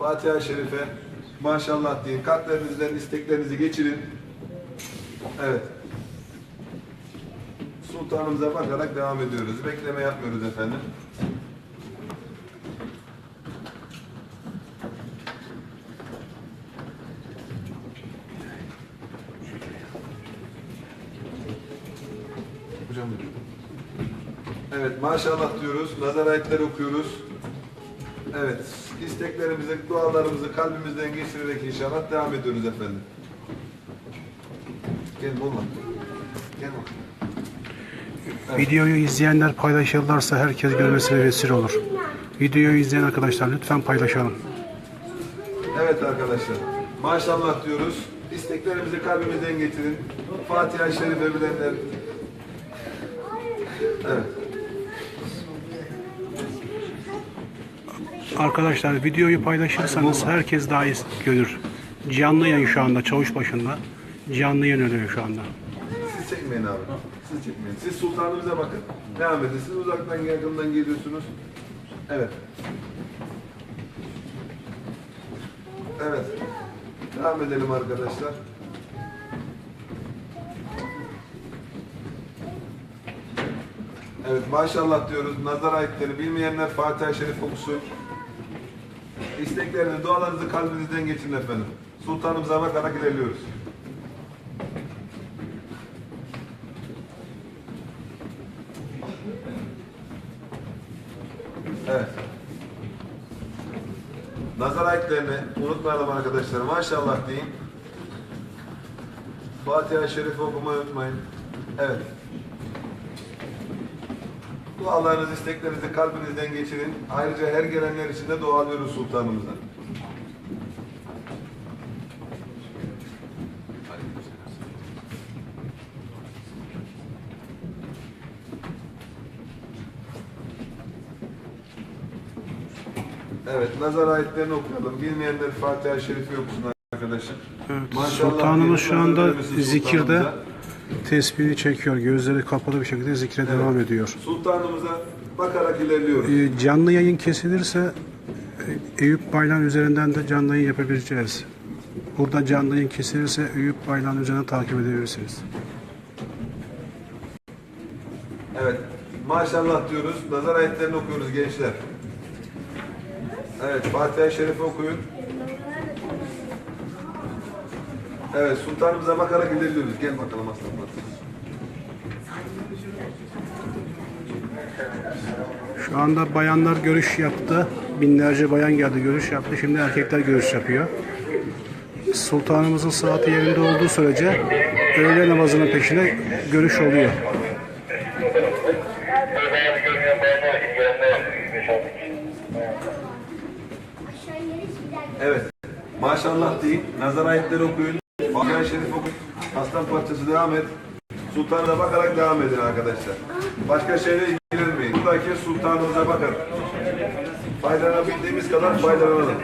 Fatiha-i Şerife. Maşallah deyin. Kalplerinizden isteklerinizi geçirin. Evet. Sultanımıza bakarak devam ediyoruz. Bekleme yapmıyoruz efendim. Evet maşallah diyoruz. Nazar ayetleri okuyoruz. Evet. isteklerimizi, dualarımızı kalbimizden geçirerek inşallah devam ediyoruz efendim. Gel Molla. Gel bakalım. Videoyu izleyenler paylaşırlarsa herkes görmesine vesile olur. Videoyu izleyen arkadaşlar lütfen paylaşalım. Evet arkadaşlar. Maşallah diyoruz. İsteklerimizi kalbimizden getirin. Fatiha-i Şerife bilenler. Evet. Arkadaşlar videoyu paylaşırsanız herkes daha iyi görür. Canlı yayın şu anda çavuş başında. Canlı yayın oluyor şu anda. Siz çekmeyin abi. Siz çekmeyin. Siz sultanımıza bakın. Devam edin. Siz uzaktan yakından geliyorsunuz. Evet. Evet. Devam edelim arkadaşlar. Evet maşallah diyoruz. Nazar ayetleri bilmeyenler Fatiha-i Şerif okusun. İsteklerinizi, dualarınızı kalbinizden geçirin efendim. Sultanımıza bakarak ilerliyoruz. Evet. Nazar ayetlerini unutmayalım arkadaşlar. Maşallah deyin. Fatiha-i Şerif okumayı unutmayın. Evet. Dualarınızı, isteklerinizi kalbinizden geçirin. Ayrıca her gelenler için de dua alıyoruz sultanımıza. Evet, nazar ayetlerini okuyalım. Bilmeyenler Fatiha-i Şerif'i okusun arkadaşlar. Evet, Maşallah Sultanımız şu anda zikirde. Tesbihini çekiyor. Gözleri kapalı bir şekilde zikre devam ediyor. Sultanımıza bakarak ilerliyoruz. Ee, Canlı yayın kesilirse e, Eyüp Baylan üzerinden de canlı yayın yapabileceğiz. Burada canlı yayın kesilirse Eyüp Baylan üzerinden takip edebilirsiniz. Evet. Maşallah diyoruz. Nazar ayetlerini okuyoruz gençler. Evet. Fatiha-i Şerif'i okuyun. Evet. Sultanımıza bakarak ilerliyoruz. Gel bakalım aslan. Şu anda bayanlar görüş yaptı. Binlerce bayan geldi görüş yaptı. Şimdi erkekler görüş yapıyor. Sultanımızın saati yerinde olduğu sürece öğle namazının peşine görüş oluyor. Evet. Maşallah deyin. Nazar ayetleri okuyun. Fatiha-i Şerif okuyun. Aslan parçası devam et. Sultanına bakarak devam edin arkadaşlar. Başka şeyle ilgilenmeyin. Buradaki sultanımıza bakın. Faydalanabildiğimiz kadar faydalanalım.